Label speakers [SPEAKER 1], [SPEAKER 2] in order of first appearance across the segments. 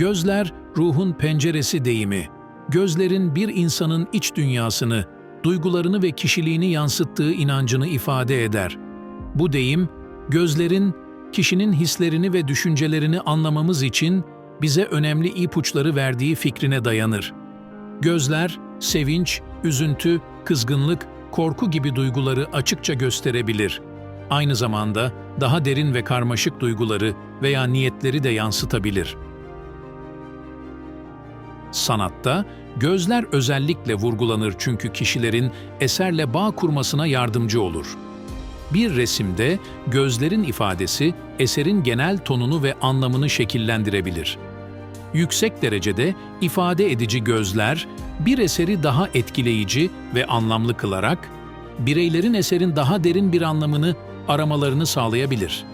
[SPEAKER 1] Gözler ruhun penceresi deyimi. Gözlerin bir insanın iç dünyasını, duygularını ve kişiliğini yansıttığı inancını ifade eder. Bu deyim, gözlerin kişinin hislerini ve düşüncelerini anlamamız için bize önemli ipuçları verdiği fikrine dayanır. Gözler, sevinç, üzüntü, kızgınlık, korku gibi duyguları açıkça gösterebilir. Aynı zamanda daha derin ve karmaşık duyguları veya niyetleri de yansıtabilir. Sanatta gözler özellikle vurgulanır çünkü kişilerin eserle bağ kurmasına yardımcı olur. Bir resimde gözlerin ifadesi eserin genel tonunu ve anlamını şekillendirebilir. Yüksek derecede ifade edici gözler bir eseri daha etkileyici ve anlamlı kılarak bireylerin eserin daha derin bir anlamını aramalarını sağlayabilir.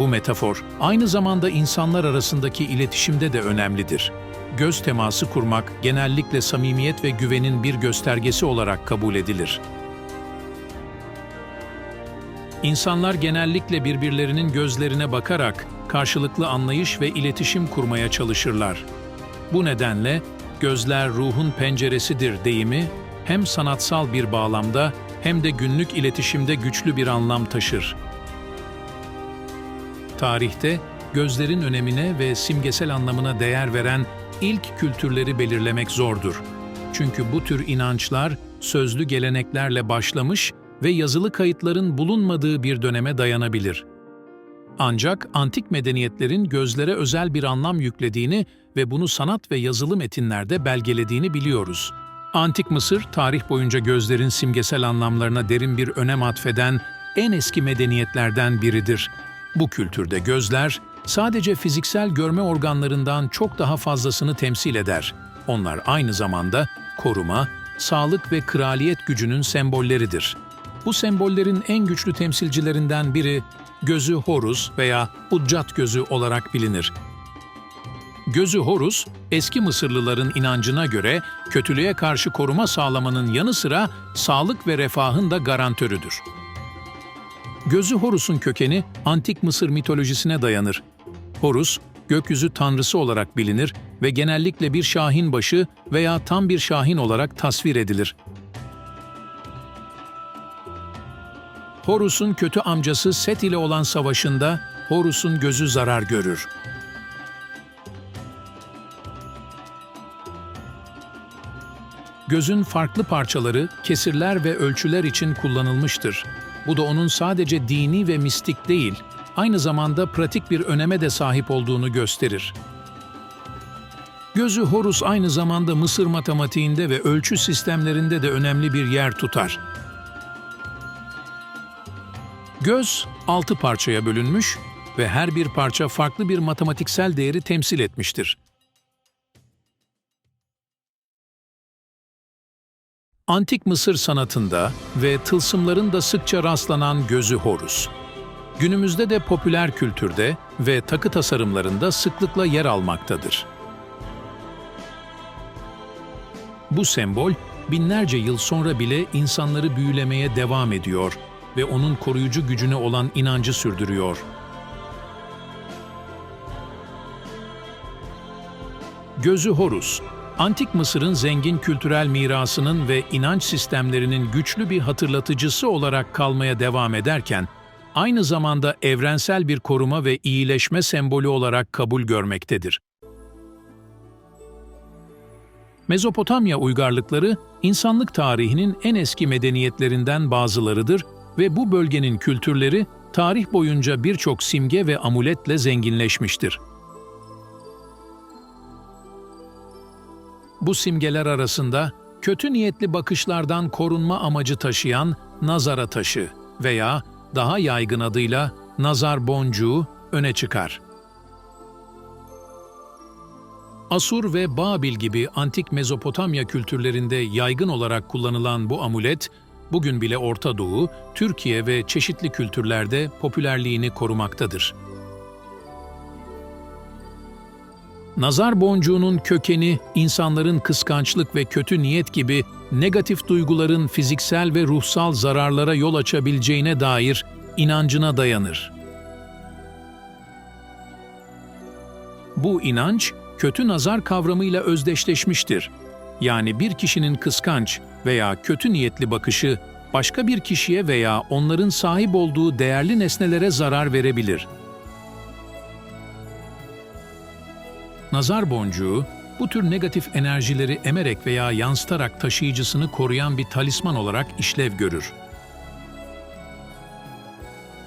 [SPEAKER 1] Bu metafor aynı zamanda insanlar arasındaki iletişimde de önemlidir. Göz teması kurmak genellikle samimiyet ve güvenin bir göstergesi olarak kabul edilir. İnsanlar genellikle birbirlerinin gözlerine bakarak karşılıklı anlayış ve iletişim kurmaya çalışırlar. Bu nedenle gözler ruhun penceresidir deyimi hem sanatsal bir bağlamda hem de günlük iletişimde güçlü bir anlam taşır. Tarihte gözlerin önemine ve simgesel anlamına değer veren ilk kültürleri belirlemek zordur. Çünkü bu tür inançlar sözlü geleneklerle başlamış ve yazılı kayıtların bulunmadığı bir döneme dayanabilir. Ancak antik medeniyetlerin gözlere özel bir anlam yüklediğini ve bunu sanat ve yazılı metinlerde belgelediğini biliyoruz. Antik Mısır, tarih boyunca gözlerin simgesel anlamlarına derin bir önem atfeden en eski medeniyetlerden biridir. Bu kültürde gözler, sadece fiziksel görme organlarından çok daha fazlasını temsil eder. Onlar aynı zamanda koruma, sağlık ve kraliyet gücünün sembolleridir. Bu sembollerin en güçlü temsilcilerinden biri gözü Horus veya Uccat gözü olarak bilinir. Gözü Horus, eski Mısırlıların inancına göre kötülüğe karşı koruma sağlamanın yanı sıra sağlık ve refahın da garantörüdür. Gözü Horus'un kökeni antik Mısır mitolojisine dayanır. Horus, gökyüzü tanrısı olarak bilinir ve genellikle bir şahin başı veya tam bir şahin olarak tasvir edilir. Horus'un kötü amcası Set ile olan savaşında Horus'un gözü zarar görür. Gözün farklı parçaları, kesirler ve ölçüler için kullanılmıştır. Bu da onun sadece dini ve mistik değil, aynı zamanda pratik bir öneme de sahip olduğunu gösterir. Gözü Horus aynı zamanda Mısır matematiğinde ve ölçü sistemlerinde de önemli bir yer tutar. Göz altı parçaya bölünmüş ve her bir parça farklı bir matematiksel değeri temsil etmiştir. Antik Mısır sanatında ve tılsımların da sıkça rastlanan gözü Horus. Günümüzde de popüler kültürde ve takı tasarımlarında sıklıkla yer almaktadır. Bu sembol binlerce yıl sonra bile insanları büyülemeye devam ediyor ve onun koruyucu gücüne olan inancı sürdürüyor. Gözü Horus, Antik Mısır'ın zengin kültürel mirasının ve inanç sistemlerinin güçlü bir hatırlatıcısı olarak kalmaya devam ederken, aynı zamanda evrensel bir koruma ve iyileşme sembolü olarak kabul görmektedir. Mezopotamya uygarlıkları, insanlık tarihinin en eski medeniyetlerinden bazılarıdır ve bu bölgenin kültürleri tarih boyunca birçok simge ve amuletle zenginleşmiştir. Bu simgeler arasında kötü niyetli bakışlardan korunma amacı taşıyan nazara taşı veya daha yaygın adıyla nazar boncuğu öne çıkar. Asur ve Babil gibi antik Mezopotamya kültürlerinde yaygın olarak kullanılan bu amulet, bugün bile Orta Doğu, Türkiye ve çeşitli kültürlerde popülerliğini korumaktadır. Nazar boncuğunun kökeni insanların kıskançlık ve kötü niyet gibi negatif duyguların fiziksel ve ruhsal zararlara yol açabileceğine dair inancına dayanır. Bu inanç, kötü nazar kavramıyla özdeşleşmiştir. Yani bir kişinin kıskanç veya kötü niyetli bakışı başka bir kişiye veya onların sahip olduğu değerli nesnelere zarar verebilir. Nazar boncuğu, bu tür negatif enerjileri emerek veya yansıtarak taşıyıcısını koruyan bir talisman olarak işlev görür.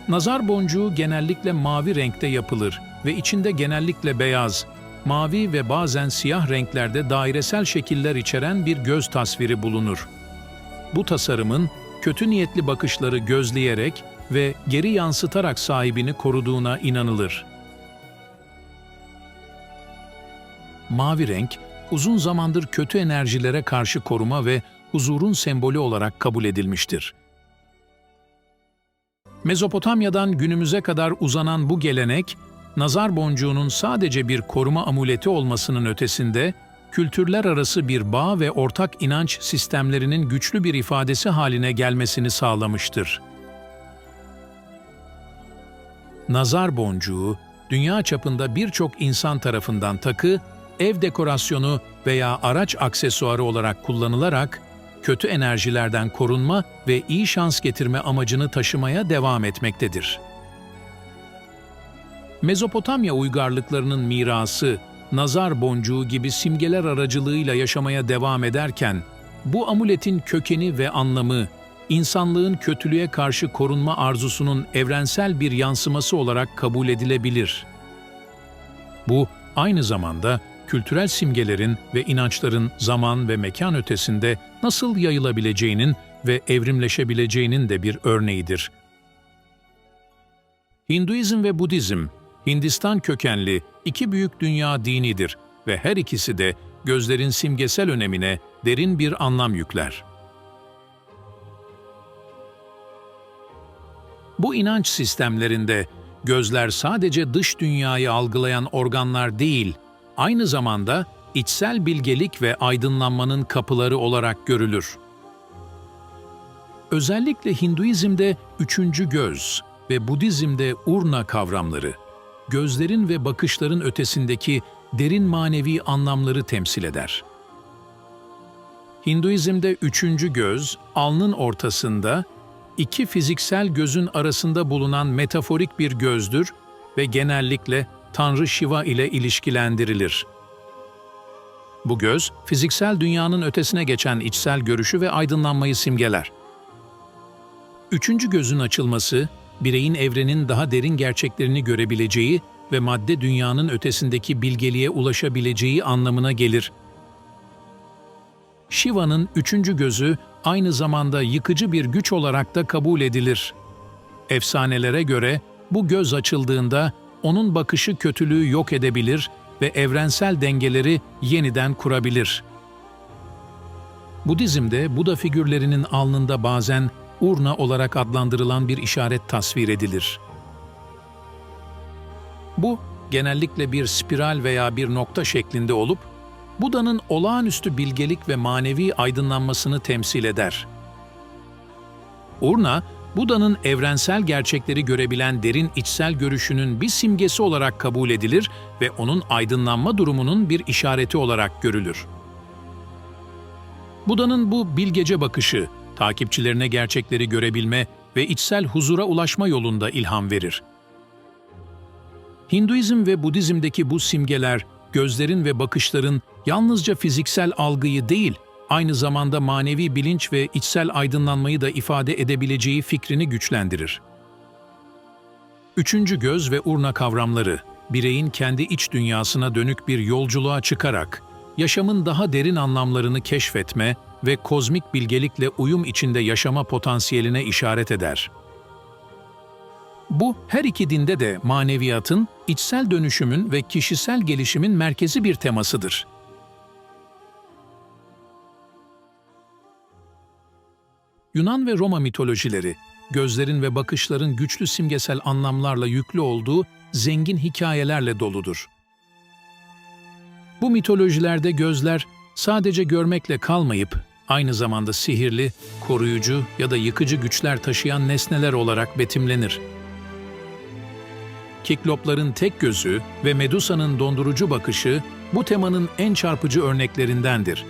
[SPEAKER 1] Nazar boncuğu genellikle mavi renkte yapılır ve içinde genellikle beyaz, mavi ve bazen siyah renklerde dairesel şekiller içeren bir göz tasviri bulunur. Bu tasarımın kötü niyetli bakışları gözleyerek ve geri yansıtarak sahibini koruduğuna inanılır. Mavi renk, uzun zamandır kötü enerjilere karşı koruma ve huzurun sembolü olarak kabul edilmiştir. Mezopotamya'dan günümüze kadar uzanan bu gelenek, nazar boncuğunun sadece bir koruma amuleti olmasının ötesinde, kültürler arası bir bağ ve ortak inanç sistemlerinin güçlü bir ifadesi haline gelmesini sağlamıştır. Nazar boncuğu, dünya çapında birçok insan tarafından takı, ev dekorasyonu veya araç aksesuarı olarak kullanılarak kötü enerjilerden korunma ve iyi şans getirme amacını taşımaya devam etmektedir. Mezopotamya uygarlıklarının mirası, nazar boncuğu gibi simgeler aracılığıyla yaşamaya devam ederken, bu amuletin kökeni ve anlamı, insanlığın kötülüğe karşı korunma arzusunun evrensel bir yansıması olarak kabul edilebilir. Bu, aynı zamanda kültürel simgelerin ve inançların zaman ve mekan ötesinde nasıl yayılabileceğinin ve evrimleşebileceğinin de bir örneğidir. Hinduizm ve Budizm, Hindistan kökenli iki büyük dünya dinidir ve her ikisi de gözlerin simgesel önemine derin bir anlam yükler. Bu inanç sistemlerinde gözler sadece dış dünyayı algılayan organlar değil, aynı zamanda içsel bilgelik ve aydınlanmanın kapıları olarak görülür. Özellikle Hinduizm'de üçüncü göz ve Budizm'de urna kavramları, gözlerin ve bakışların ötesindeki derin manevi anlamları temsil eder. Hinduizm'de üçüncü göz, alnın ortasında, iki fiziksel gözün arasında bulunan metaforik bir gözdür ve genellikle Tanrı Shiva ile ilişkilendirilir. Bu göz, fiziksel dünyanın ötesine geçen içsel görüşü ve aydınlanmayı simgeler. Üçüncü gözün açılması, bireyin evrenin daha derin gerçeklerini görebileceği ve madde dünyanın ötesindeki bilgeliğe ulaşabileceği anlamına gelir. Shiva'nın üçüncü gözü aynı zamanda yıkıcı bir güç olarak da kabul edilir. Efsanelere göre bu göz açıldığında onun bakışı kötülüğü yok edebilir ve evrensel dengeleri yeniden kurabilir. Budizm'de Buda figürlerinin alnında bazen urna olarak adlandırılan bir işaret tasvir edilir. Bu, genellikle bir spiral veya bir nokta şeklinde olup, Buda'nın olağanüstü bilgelik ve manevi aydınlanmasını temsil eder. Urna, Buda'nın evrensel gerçekleri görebilen derin içsel görüşünün bir simgesi olarak kabul edilir ve onun aydınlanma durumunun bir işareti olarak görülür. Buda'nın bu bilgece bakışı, takipçilerine gerçekleri görebilme ve içsel huzura ulaşma yolunda ilham verir. Hinduizm ve Budizm'deki bu simgeler, gözlerin ve bakışların yalnızca fiziksel algıyı değil, aynı zamanda manevi bilinç ve içsel aydınlanmayı da ifade edebileceği fikrini güçlendirir. Üçüncü göz ve urna kavramları, bireyin kendi iç dünyasına dönük bir yolculuğa çıkarak, yaşamın daha derin anlamlarını keşfetme ve kozmik bilgelikle uyum içinde yaşama potansiyeline işaret eder. Bu her iki dinde de maneviyatın, içsel dönüşümün ve kişisel gelişimin merkezi bir temasıdır. Yunan ve Roma mitolojileri, gözlerin ve bakışların güçlü simgesel anlamlarla yüklü olduğu zengin hikayelerle doludur. Bu mitolojilerde gözler sadece görmekle kalmayıp aynı zamanda sihirli, koruyucu ya da yıkıcı güçler taşıyan nesneler olarak betimlenir. Kiklopların tek gözü ve Medusa'nın dondurucu bakışı bu temanın en çarpıcı örneklerindendir.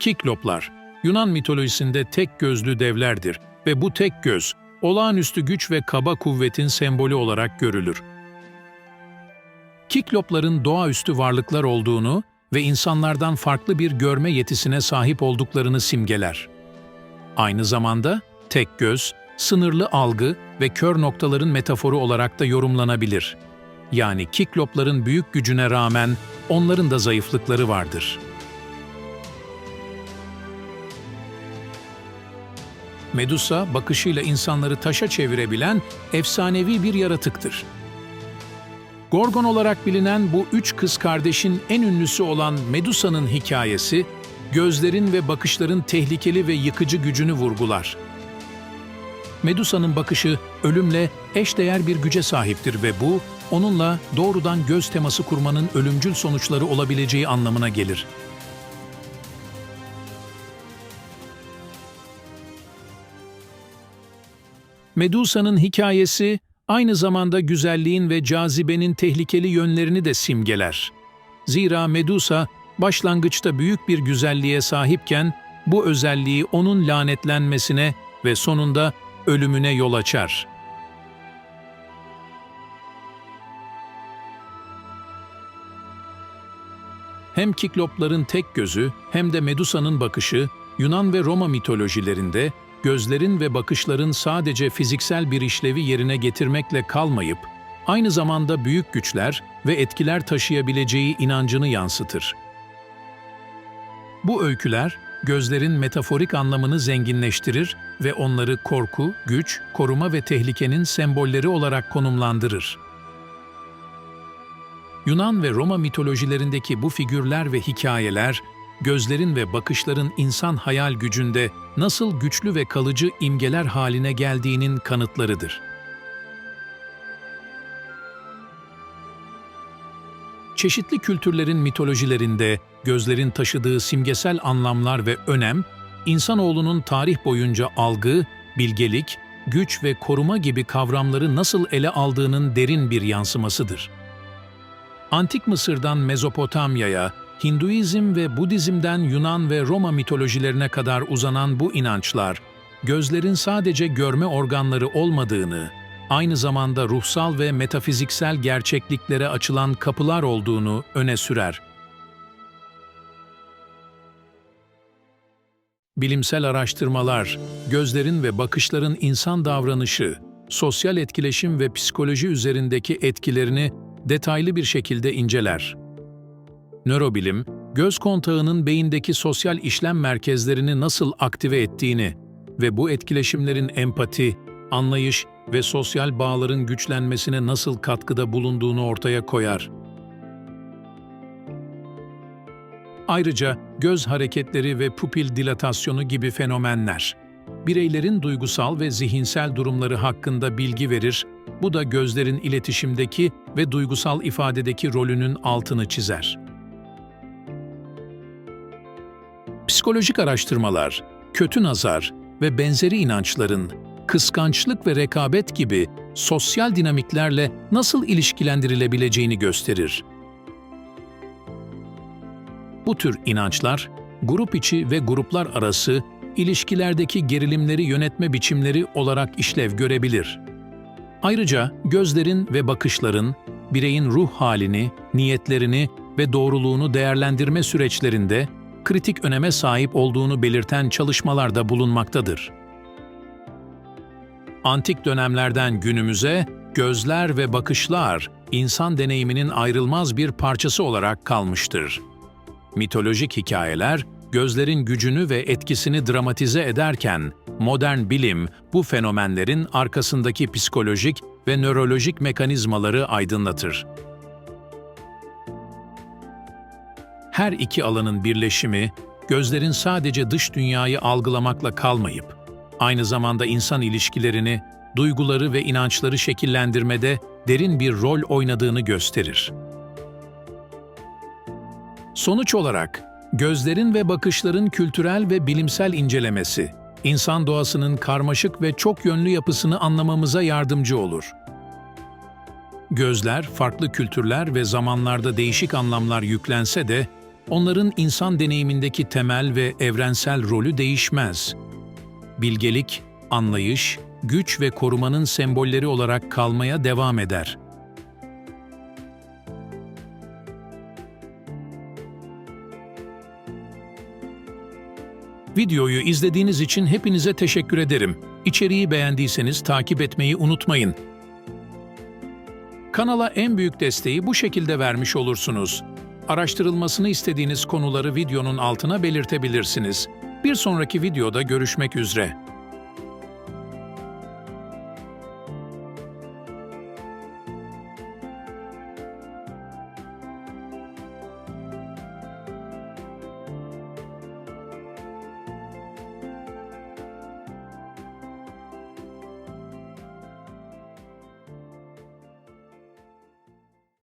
[SPEAKER 1] Kikloplar, Yunan mitolojisinde tek gözlü devlerdir ve bu tek göz, olağanüstü güç ve kaba kuvvetin sembolü olarak görülür. Kiklopların doğaüstü varlıklar olduğunu ve insanlardan farklı bir görme yetisine sahip olduklarını simgeler. Aynı zamanda tek göz, sınırlı algı ve kör noktaların metaforu olarak da yorumlanabilir. Yani kiklopların büyük gücüne rağmen onların da zayıflıkları vardır. Medusa, bakışıyla insanları taşa çevirebilen efsanevi bir yaratıktır. Gorgon olarak bilinen bu üç kız kardeşin en ünlüsü olan Medusa'nın hikayesi, gözlerin ve bakışların tehlikeli ve yıkıcı gücünü vurgular. Medusa'nın bakışı ölümle eşdeğer bir güce sahiptir ve bu, onunla doğrudan göz teması kurmanın ölümcül sonuçları olabileceği anlamına gelir. Medusa'nın hikayesi aynı zamanda güzelliğin ve cazibenin tehlikeli yönlerini de simgeler. Zira Medusa başlangıçta büyük bir güzelliğe sahipken bu özelliği onun lanetlenmesine ve sonunda ölümüne yol açar. Hem Kiklopların tek gözü hem de Medusa'nın bakışı Yunan ve Roma mitolojilerinde gözlerin ve bakışların sadece fiziksel bir işlevi yerine getirmekle kalmayıp, aynı zamanda büyük güçler ve etkiler taşıyabileceği inancını yansıtır. Bu öyküler, gözlerin metaforik anlamını zenginleştirir ve onları korku, güç, koruma ve tehlikenin sembolleri olarak konumlandırır. Yunan ve Roma mitolojilerindeki bu figürler ve hikayeler, gözlerin ve bakışların insan hayal gücünde nasıl güçlü ve kalıcı imgeler haline geldiğinin kanıtlarıdır. Çeşitli kültürlerin mitolojilerinde gözlerin taşıdığı simgesel anlamlar ve önem, insanoğlunun tarih boyunca algı, bilgelik, güç ve koruma gibi kavramları nasıl ele aldığının derin bir yansımasıdır. Antik Mısır'dan Mezopotamya'ya, Hinduizm ve Budizm'den Yunan ve Roma mitolojilerine kadar uzanan bu inançlar, gözlerin sadece görme organları olmadığını, aynı zamanda ruhsal ve metafiziksel gerçekliklere açılan kapılar olduğunu öne sürer. Bilimsel araştırmalar, gözlerin ve bakışların insan davranışı, sosyal etkileşim ve psikoloji üzerindeki etkilerini detaylı bir şekilde inceler. Nörobilim, göz kontağının beyindeki sosyal işlem merkezlerini nasıl aktive ettiğini ve bu etkileşimlerin empati, anlayış ve sosyal bağların güçlenmesine nasıl katkıda bulunduğunu ortaya koyar. Ayrıca göz hareketleri ve pupil dilatasyonu gibi fenomenler, bireylerin duygusal ve zihinsel durumları hakkında bilgi verir, bu da gözlerin iletişimdeki ve duygusal ifadedeki rolünün altını çizer. Psikolojik araştırmalar, kötü nazar ve benzeri inançların kıskançlık ve rekabet gibi sosyal dinamiklerle nasıl ilişkilendirilebileceğini gösterir. Bu tür inançlar, grup içi ve gruplar arası ilişkilerdeki gerilimleri yönetme biçimleri olarak işlev görebilir. Ayrıca gözlerin ve bakışların bireyin ruh halini, niyetlerini ve doğruluğunu değerlendirme süreçlerinde kritik öneme sahip olduğunu belirten çalışmalarda bulunmaktadır. Antik dönemlerden günümüze gözler ve bakışlar insan deneyiminin ayrılmaz bir parçası olarak kalmıştır. Mitolojik hikayeler gözlerin gücünü ve etkisini dramatize ederken modern bilim bu fenomenlerin arkasındaki psikolojik ve nörolojik mekanizmaları aydınlatır. Her iki alanın birleşimi, gözlerin sadece dış dünyayı algılamakla kalmayıp, aynı zamanda insan ilişkilerini, duyguları ve inançları şekillendirmede derin bir rol oynadığını gösterir. Sonuç olarak, gözlerin ve bakışların kültürel ve bilimsel incelemesi, insan doğasının karmaşık ve çok yönlü yapısını anlamamıza yardımcı olur. Gözler, farklı kültürler ve zamanlarda değişik anlamlar yüklense de, onların insan deneyimindeki temel ve evrensel rolü değişmez. Bilgelik, anlayış, güç ve korumanın sembolleri olarak kalmaya devam eder. Videoyu izlediğiniz için hepinize teşekkür ederim. İçeriği beğendiyseniz takip etmeyi unutmayın. Kanala en büyük desteği bu şekilde vermiş olursunuz. Araştırılmasını istediğiniz konuları videonun altına belirtebilirsiniz. Bir sonraki videoda görüşmek üzere.